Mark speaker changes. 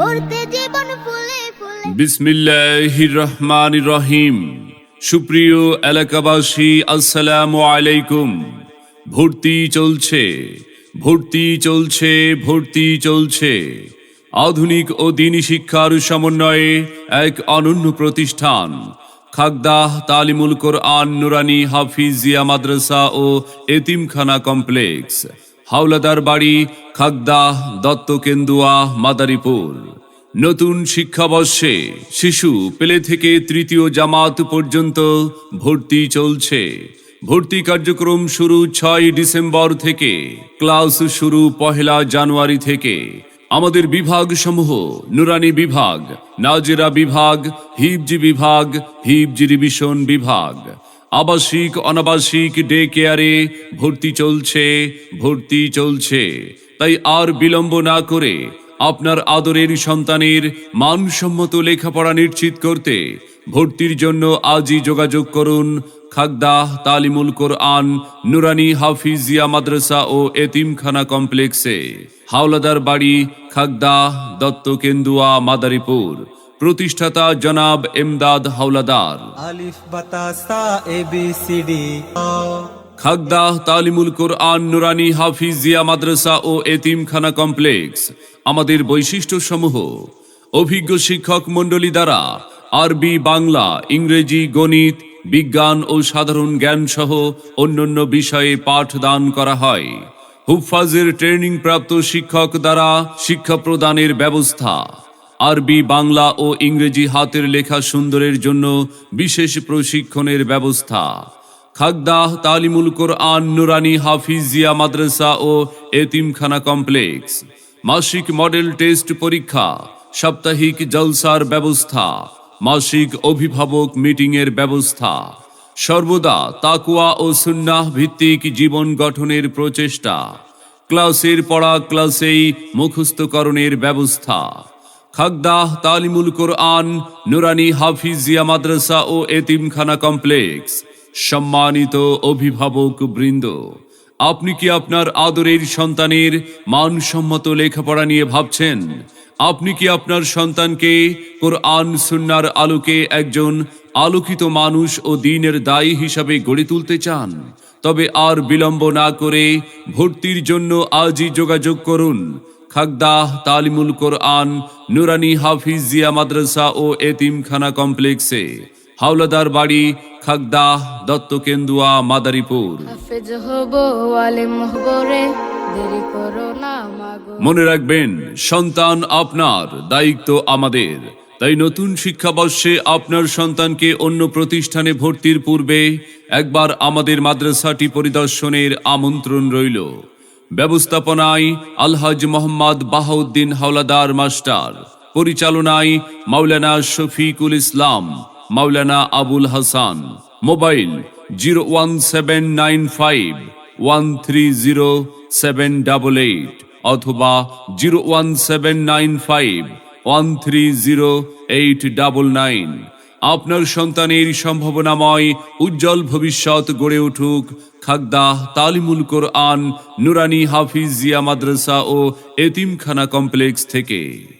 Speaker 1: করতে জীবন
Speaker 2: রহিম সুপ্রিয় এলাকাবাসী, আসসালামু আলাইকুম। ভর্তি চলছে ভর্তি চলছে ভর্তি চলছে। আধুনিক ও দিনী শিক্ষার সমন্বয়ে এক অনন্য প্রতিষ্ঠান, খাগদাহ তালিমুল কোরআন নুরানি হাফিজিয়া মাদ্রাসা ও এতিমখানা কমপ্লেক্স। হাওলাদার বাড়ি খাগদাহ দত্তকেন্দুয়া, মাদারীপুর। নতুন শিক্ষাবর্ষে শিশু পেলে থেকে তৃতীয় জামাত পর্যন্ত ভর্তি চলছে। ভর্তি কার্যক্রম শুরু ছয় ডিসেম্বর থেকে, ক্লাস শুরু পহেলা জানুয়ারি থেকে। আমাদের বিভাগ সমূহ নুরানি বিভাগ, নাজেরা বিভাগ, হিবজি বিভাগ, হিবজি রিভিশন বিভাগ। আবাসিক, অনাবাসিক ডে কেয়ারে ভর্তি চলছে ভর্তি চলছে। তাই আর বিলম্ব না করে আপনার আদরের সন্তানের মানসম্মত লেখাপড়া নিশ্চিত করতে ভর্তির জন্য আজই যোগাযোগ করুন খাগদাহ তালিমুল কোরআন, নুরানি হাফিজিয়া মাদ্রাসা ও এতিমখানা কমপ্লেক্সে। হাওলাদার বাড়ি খাগদাহ দত্ত কেন্দুয়া মাদারীপুর। প্রতিষ্ঠাতা জনাব এমদাদ হাওলাদার।
Speaker 3: আলিফ বাতাসা
Speaker 2: খাগদাহ তালিমুল কোরআন নুরানি হাফিজিয়া মাদ্রাসা ও এতিমখানা কমপ্লেক্স আমাদের বৈশিষ্ট্য সমূহ অভিজ্ঞ শিক্ষক মণ্ডলী দ্বারা আরবি বাংলা ইংরেজি গণিত বিজ্ঞান ও সাধারণ জ্ঞান সহ অন্যান্য বিষয়ে পাঠদান করা হয়। হুফাজের ট্রেনিং প্রাপ্ত শিক্ষক দ্বারা শিক্ষা প্রদানের ব্যবস্থা। আরবি, বাংলা ও ইংরেজি হাতের লেখা সুন্দরের জন্য বিশেষ প্রশিক্ষণের ব্যবস্থা। খাগদাহ তালিমুল কোরআন, নুরানি হাফিজিয়া মাদ্রাসা ও এতিমখানা কমপ্লেক্স। মাসিক মডেল টেস্ট পরীক্ষা, সাপ্তাহিক জলসার ব্যবস্থা, মাসিক অভিভাবক মিটিংয়ের ব্যবস্থা। সর্বদা তাকুয়া ও সুন্নাহ ভিত্তিক জীবন গঠনের প্রচেষ্টা। ক্লাসের পড়া ক্লাসেই মুখস্থকরণের ব্যবস্থা। খাগদাহ তালিমুল কোরআন, নুরানি হাফিজিয়া মাদ্রাসা ও এতিমখানা কমপ্লেক্স। সম্মানিত অভিভাবক বৃন্দ, আপনি কি আপনার আদরের সন্তানের মানসম্মত লেখাপড়া নিয়ে ভাবছেন? আপনি কি আপনার সন্তানকে কোরআন সুন্নার আলোকে একজন আলোকিত মানুষ ও দিনের দায়ী হিসাবে গড়ে তুলতে চান? তবে আর বিলম্ব না করে ভর্তির জন্য আজই যোগাযোগ করুন। খাগদাহ তালিমুল কোরআন নুরানি হাফিজিয়া মাদ্রাসা ও এতিমখানা কমপ্লেক্সে। হাওলাদার বাড়ি খাগদাহ দত্তকেন্দুয়া মাদারীপুর।
Speaker 1: হাফেজ হব আলেম হব রে দেরি করো না মাগো।
Speaker 2: মনে রাখবেন সন্তান আপনার দায়িত্ব আমাদের। তাই নতুন শিক্ষাবর্ষে আপনার সন্তানকে অন্য প্রতিষ্ঠানে ভর্তির পূর্বে একবার আমাদের মাদ্রাসাটি পরিদর্শনের আমন্ত্রণ রইল। ব্যবস্থাপনায় আলহাজ মোহাম্মদ বাহাউদ্দিন হাওলাদার মাস্টার, পরিচালনায় Maulana Shafiqul Islam, Maulana Abul Hasan. Mobile zero one seven nine five one three zero seven double eight অথবা zero one seven nine five one three zero eight double nine. আপনার সন্তানের সম্ভাবনাময় উজ্জ্বল ভবিষ্যৎ গড়ে উঠুক। খাগদাহ, তালিমুল কোরআন, নুরানি হাফিজ জিয়া মাদ্রাসা ও এতিমখানা কমপ্লেক্স থেকে।